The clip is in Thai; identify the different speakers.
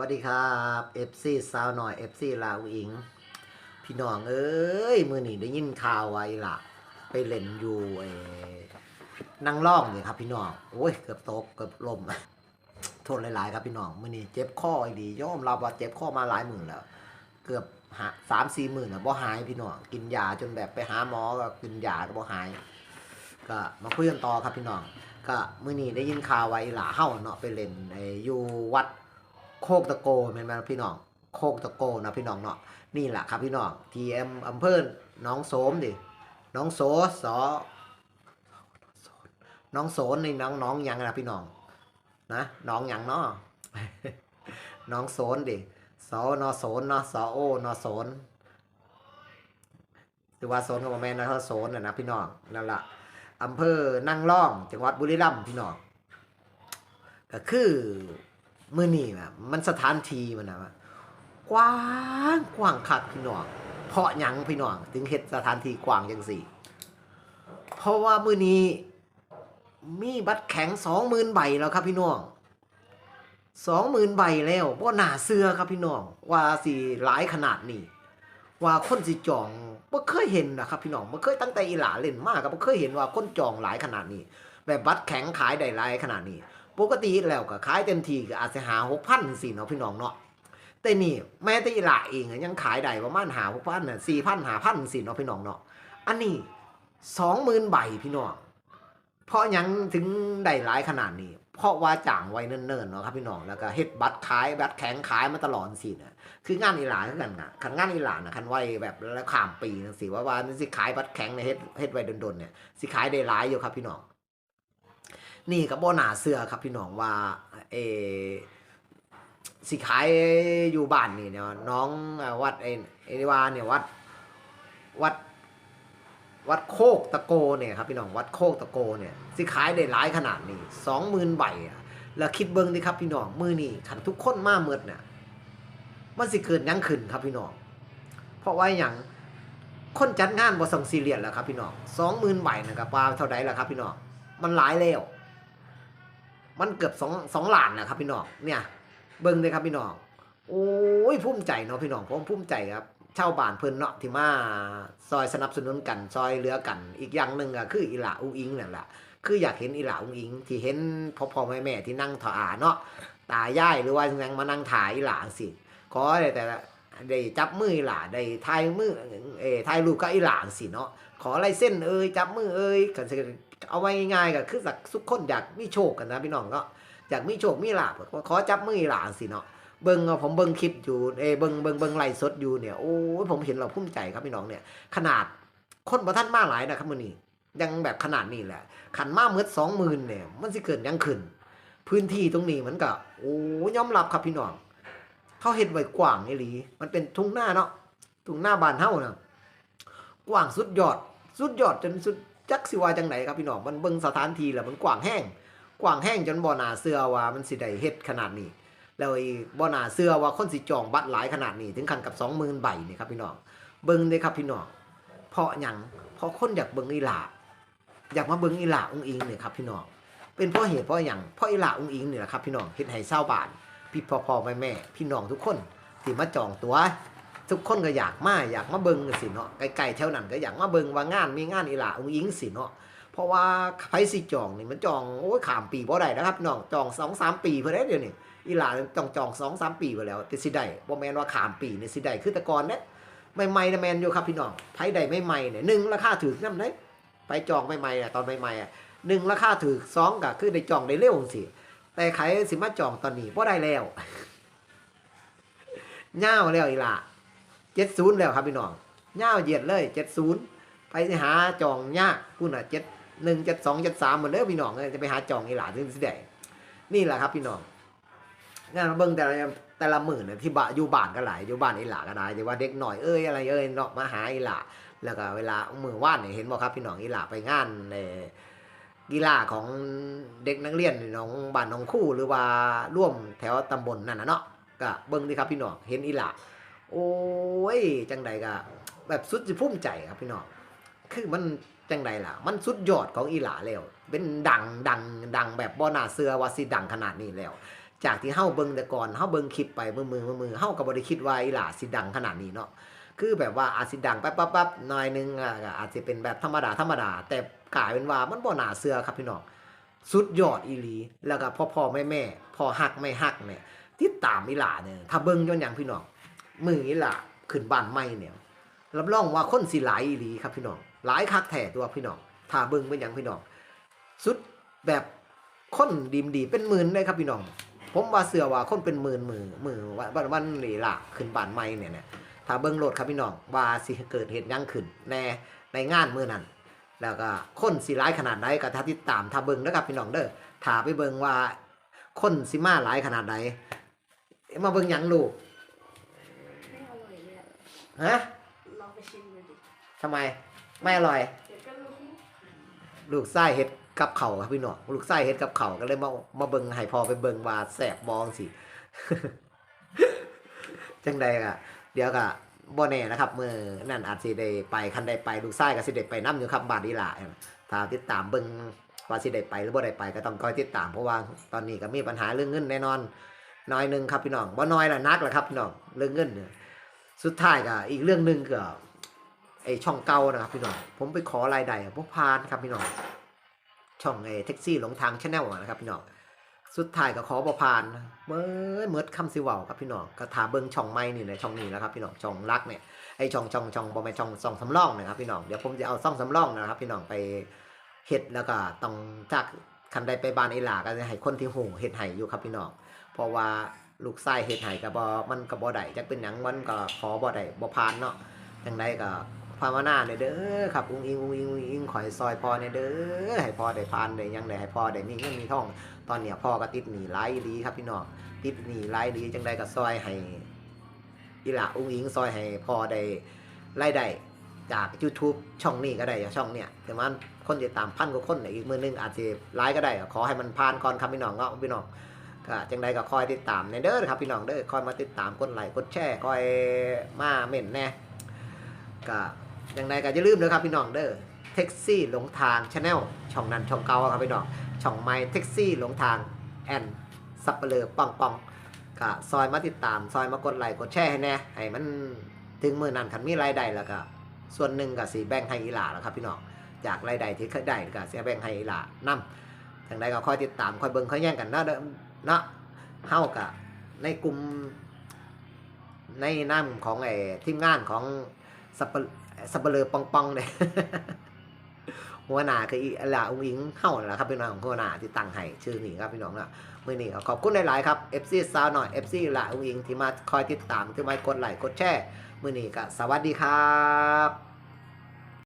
Speaker 1: วัสดีครับ FC สาวหน่อย FC ลาวอิง พี่น้องเอ้ยมือนี่ได้ยินข่าวไว้ล่ะไปเล่นอยู่ไอ้นั่งล่องเนี่ยครับพี่น้องโอ้ยเกือบตกเกือบลมโทษหลาย ๆ ครับพี่น้องมือนี่เจ็บข้ออีดียอมรับว่าเจ็บข้อมาหลายหมื่นแล้ว เกือบหาสามสี่หมื่นอะบ่หายพี่น้องกินยาจนแบบไปหาหมอก็กินยาก็บ่หาย ก็มาคุยกันต่อครับพี่น้อง ก็มื้อนี้ได้ยินข่าวไว้หล่าเฮาเนาะไปเล่นไอ้อยู่วัด โคกตะโกแม่นไหมพี่น้อง โคกตะโกนะพี่น้องเนาะ นี่แหละครับพี่น้องทีเอ็มอำเภอหน้องโสมดิหน้องโสสอน้องโสนนี่น้องน้องหยังนะพี่น้อง นะน้องหยังเนาะน้องโสนดิสอนอโสนเนาะสอโอนอโสนหรือว่าโสนก็บ่แม่นนะเขาโสนนะนะพี่น้องนั่นแหละอำเภอนั่งร่อง จังหวัดบุรีรัมย์พี่น้องก็คือ มื้อนี้นะมันสถานทีมันนะว่ากว้างกว้างคักพี่น้องเพราะหยังพี่น้องถึงเฮ็ดสถานที่กว้างจังสี่ เพราะว่ามื้อนี้มีบัตรแข็ง20,000ใบแล้วครับพี่น้อง20,000ใบแล้วบ่น่าเชื่อครับพี่น้อง ว่าสิหลายขนาดนี้ว่าคนสิจองบ่เคยเห็นนะครับพี่น้องบ่เคยตั้งแต่อีหลาเล่นมากก็บ่เคยเห็นว่าคนจองหลายขนาดนี้ แบบบัตรแข็งขายได้หลายขนาดนี้ ปกติแล้วก็ขายเต็มทีก็อาจจะหา6,000จังซี่เนาะพี่น้องเนาะแต่นี่แม้แต่อีหลาเองยังขายได้ประมาณหา6,000น่ะ4,000 5,000จังซี่เนาะพี่น้องเนาะอันนี้20,000ใบพี่น้องเพราะยังถึงได้หลายขนาดนี้ เพราะว่าจ้างไว้เนิ่นๆเนาะครับพี่น้องแล้วก็เฮ็ดบัตรขายบัตรแข็งขายมาตลอดสิน่ะคืองานอีหลานกันน่ะคันงานอีหลานน่ะคันไว้แบบแล้วขามปีจังซี่ว่าว่ามันสิขายบัตรแข็งในเฮ็ดเฮ็ดไว้ดนๆเนี่ยสิขายได้หลายอยู่ครับพี่น้อง นี่ก็บ่น่าเชื่อครับพี่น้องว่าเอสิขายอยู่บ้านนี่เนี่ยน้องวัดไอ้ไอ้ว่าเนี่ยวัดวัดวัดโคกตะโกเนี่ยครับพี่น้องวัดโคกตะโกเนี่ยสิขายได้หลายขนาดนี้20,000ใบอะแล้วคิดเบิ่งดิครับพี่น้องมือนี้คันทุกคนมาหมดเนี่ยมันสิเกิดยังขึ้นครับพี่น้องเพราะว่าหยังคนจัดงานบ่ส่งซีเรียสแล้วครับพี่น้องสองหมื่นใบนะครับว่าเท่าใดแล้วครับพี่น้องมันหลายแล้ว มันเกือบสองสองล้านแล้วครับพี่น้องเนี่ย เบิ่งเลยครับพี่น้องโอ้ยภูมิใจเนาะพี่น้องผมภูมิใจครับชาวบ้านเพิ่นเนาะที่มาซอยสนับสนุนกันซอยเหลือกัน อีกอย่างหนึ่งก็คืออีหลาอุ้งอิงนั่นแหละคืออยากเห็นอีหลาอุ้งอิง ที่เห็นพ่อพ่อแม่แม่ที่นั่งถ่าเนาะตายายหรือว่ายังมานั่งถ่ายอีหลาสิขอได้แต่ได้จับมืออีหล่าได้ถ่ายมือเออถ่ายรูปกับอีหล่าสิเนาะขอลายเส้นเอ้ยจับมือเอ้ยกันสิ เอาไว้ง่ายๆก็คือสักทุกคนอยากมีโชคกันนะพี่น้องก็อยากมีโชคมีลาภก็ขอจับมือหล่าสิเนาะเบิ่งผมเบิ่งคลิปอยู่เอเบิ่งเบิ่งเบิ่งไลฟ์สดอยู่เนี่ยโอ้ยผมเห็นเราภูมิใจครับพี่น้องเนี่ย ขนาดคนบ่ทันมาหลายนะครับมือนี้ยังแบบขนาดนี้แหละ ขันมาเมื่อ20,000เนี่ย มันสิเกิดหยังขึ้น พื้นที่ตรงนี้มันก็โอ้ยอมรับครับพี่น้องเขาเห็นไว้กว้างนี่หลีมันเป็นทุ่งหน้าเนาะทุ่งหน้าบานเฮานะกว้างสุดยอด สุดยอดจนสุด จักสิว่าจังไดครับพี่น้องมันเบิ่งสถานที่แล้วมันกว้างแห้งกว้างแห้งจนบ่น่าเชื่อว่ามันสิได้เฮ็ดขนาดนี้แล้วไอ้บ่น่าเชื่อว่าคนสิจองบัตรหลายขนาดนี้ถึงขั้นกับ20,000ใบนี่ครับพี่น้องเบิ่งเด้ครับพี่น้องเพราะหยังเพราะคนอยากเบิ่งอีหลาอยากมาเบิ่งอีหลาองค์อิงเนี่ยครับพี่น้องเป็นเพราะเหตุเพราะหยังเพราะอีหลาองค์อิงนี่แหละครับพี่น้องเฮ็ดให้ชาวบ้านพี่พ่อพ่อแม่แม่พี่น้องทุกคนที่มาจองตัว ทุกคนก็อยากมาอยากมาเบิ่งกันสิเนาะไกลๆแถวนั้นก็อยากมาเบิ่งว่างานมีงานอีหลาองค์อิงสิเนาะเพราะว่าไผสิจองนี่มันจองโอ้ยขามปีบ่ได้นะครับน้องจอง2 3ปีเพิ่นได้เดี๋ยวนี้อีหลาต้องจอง2 3ปีไปแล้วแต่สิได้บ่แมนว่าขามปีนี่สิได้คือแต่ก่อนเด้ใหม่ๆน่ะแมนอยู่ครับพี่น้องไผได้ใหม่ๆเนี่ยหนึ่งราคาถูกนำเด้ไปจองใหม่ๆอะตอนใหม่ๆอะหนึ่งราคาถูกสองก็คือได้จองได้เร็วจังซี่แต่ใครสิมาจองตอนนี้บ่ได้แล้วย่าแล้วอีหล่ะ เจ็ดศูนย์แล้วครับพี่น้องย่าเหยียดเลยเจ็ดศูนย์ไปหาจองยากพูดน่ะเจ็ดหนึ่งเจ็ดสองเจ็ดสามหมดเลยพี่น้องเอ้ยจะไปหาจองอีหล่ะถึงสิได้นี่แหละครับพี่น้องงานเบิ่งแต่ละแต่ละหมื้อเนี่ยที่บ้านอยู่บ้านก็หลายอยู่บ้านอีหล่ะก็ได้แต่ว่าเด็กหน่อยเอ้ยอะไรเอ้ยเนาะมาหาอีหล่ะแล้วก็เวลามือว่านเห็นบ่ครับพี่น้องอีหล่ะไปงานกีฬาของเด็กนักเรียนน้องบ้านน้องคู่หรือว่าร่วมแถวตำบลนั่นนะเนาะก็เบิ่งดิครับพี่น้องเห็นอีหล่ะ โอ้ย จังใดก็แบบสุดสิภูมิใจครับพี่น้องคือมันจังใดล่ะ มันสุดยอดของอีหล่าแล้ว เป็นดังดังดังแบบบ่น่าเชื่อว่าสิดังขนาดนี้แล้ว จากที่เฮาเบิ่งแต่ก่อนเฮาเบิ่งคลิปไปมือมือมือมือเฮาก็บ่ได้คิดว่าอีหล่าสิดังขนาดนี้เนาะคือแบบว่าอาจสิดังแป๊บปั๊บหน่อยนึงอะอาจจะเป็นแบบธรรมดาธรรมดา แต่กลายเป็นว่ามันบ่น่าเชื่อครับพี่น้องสุดยอดอีหลี แล้วก็พ่อพ่อแม่แม่พ่อฮักไม่ฮักเนี่ยติดตามอีหล่าเนี่ยถ้าเบิ่งจนหยังพี่น้อง มืออีหล่าขึ้นบ้านใหม่เนี่ยรับรองว่าคนสิหลายอีหลีครับพี่น้องหลายคักแท้ตัวพี่น้องถ้าเบิ่งเป็นหยังพี่น้องสุดแบบคนดีมดีเป็นหมื่นเลยครับพี่น้อง ผมว่าเสือว่าคนเป็นหมื่นมือมือวันวันวันนี่ล่ะขึ้นบ้านใหม่เนี่ยเนี่ยถ้าเบิ่งโหลดครับพี่น้องว่าสิเกิดเหตุยังขึ้นแน่ในงานมื้อนั้นแล้วก็คนสิร้ายขนาดใดก็ถ้าติดตามถ้าเบิ่งนะครับพี่น้องเด้อถ้าไปเบิ่งว่าคนสิมาหลายขนาดใดมาเบิ่งยังลูก
Speaker 2: ไม่อร่อยเลยอะ
Speaker 1: ฮะ
Speaker 2: ลองไปชิมดูดิ
Speaker 1: ทำไม ไม่อร่อย
Speaker 2: เดี๋ยวก็รู้
Speaker 1: ลูกไส้เฮ็ดกับเขาวครับพี่น้องลูกไส้เฮ็ดกับเขาวก็เลยมามาเบิ่งให้พอไปเบิ่งว่าแสบบองสิ จังใดก็เดี๋ยวก็บ่แน่นะครับมื้อนั่นอาจสิได้ไปคันได้ไปลูกไส้ก็สิได้ไปนํอยู่ครับบ้านอีหล่าถ้าติดตามเบิ่งว่าสิได้ไปหรือบ่ได้ไปก็ต้องคอยติดตามเพราะว่าตอนนี้ก็มีปัญหาเรื่องเงินแน่นอนน้อยหนึงครับพี่น้องบ่น้อยละนักละครับพี่น้องเรื่องเงินเนี่ย สุดท้ายก็อีกเรื่องหนึ่งก็ไอช่องเก่านะครับพี่น้องผมไปขอรายได้บ่ผ่านครับพี่น้องช่องไอแท็กซี่หลงทางชแนลนะครับพี่น้องสุดท้ายก็ขอบ่ผ่านเมื่อเมื่อคำสิวาครับพี่น้องก็ถาเบิ่งช่องใหม่นี่แหละช่องนี้นะครับพี่น้องช่องรักเนี่ยไอช่องช่องช่องบ่แม่นช่องช่องสำรองนะครับพี่น้องเดี๋ยวผมจะเอาช่องสำรองนะครับ พี่น้องไปเฮ็ดแล้วก็ต้องจากคันใดไปบานไอหลาก็จะให้คนที่หูเฮ็ดให้อยู่ครับพี่น้องเพราะว่า ลูกชายเฮ็ดให้ก็บ่มันก็บ่ได้จักเป็นหยังมันก็ขอบ่ได้บ่ผ่านเนาะจังไดก็ภาวนาเด้อเด้อครับอุ้งอิงอุ้งอิงอุ้งอิงขอให้ซอยพอเนี่ยเด้อให้พอได้ผ่านได้ยังได้ให้พอได้มีเงินมีทองตอนเนี้ยพ่อก็ติดหนี้หลายอีครับพี่น้องติดหนี้หลายอีจังใดก็ซอยให้อีหล่าอุ้งอิงซอยให้พอได้รายได้จาก YouTube ช่องนี้ก็ได้ช่องเนี้ยแต่มันคนติดตามพันกว่าคนอีกมือนึงอาจจะไลฟ์ก็ได้ขอให้มันผ่านก่อนครับพี่น้องเนาะพี่น้อง ก็จังใดก็คอยติดตามในเด้อครับพี่น้องเด้อคอยมาติดตามกดไลค์กดแชร์คอยมาเม่นแน่ก็จังใดก็อย่าลืมนะครับพี่น้องเด้อแท็กซี่หลงทางชาแนลช่องนั้นช่องเก่าครับพี่น้องช่องไม้แท็กซี่หลงทางแอนสับเปลือปองปองก็ซอยมาติดตาม ซอยมากดไลค์กดแชร์ให้แน่ให้มันถึงมือนั้นคันมีรายได้แล้วก็ส่วนหนึ่งก็สีแบ่งให้อีหลาแล้วครับพี่น้องจากรายได้ที่เคยได้ก็สีแบ่งให้อีหลานำทางใดก็คอยติดตามคอยเบิ่งคอยแย่งกันนะเด้อ เนาะเฮากับในกลุ่ม ในน้ำของไอ้ทีมงานของสับเปสับเปลือปองปองเนี่ยหัวหน้าคืออีหลาอุ้งอิงเฮาแหละครับพี่น้องของหัวหน้าที่ตั้งให้ชื่อนี้ครับพี่น้องนะมือนี้ขอบคุณหลายๆครับ FC สาวหน่อย FC หลาอุ้งอิงที่มาคอยติดตามที่มากดไลค์กดแชร์มือนี้ก็สวัสดีครับ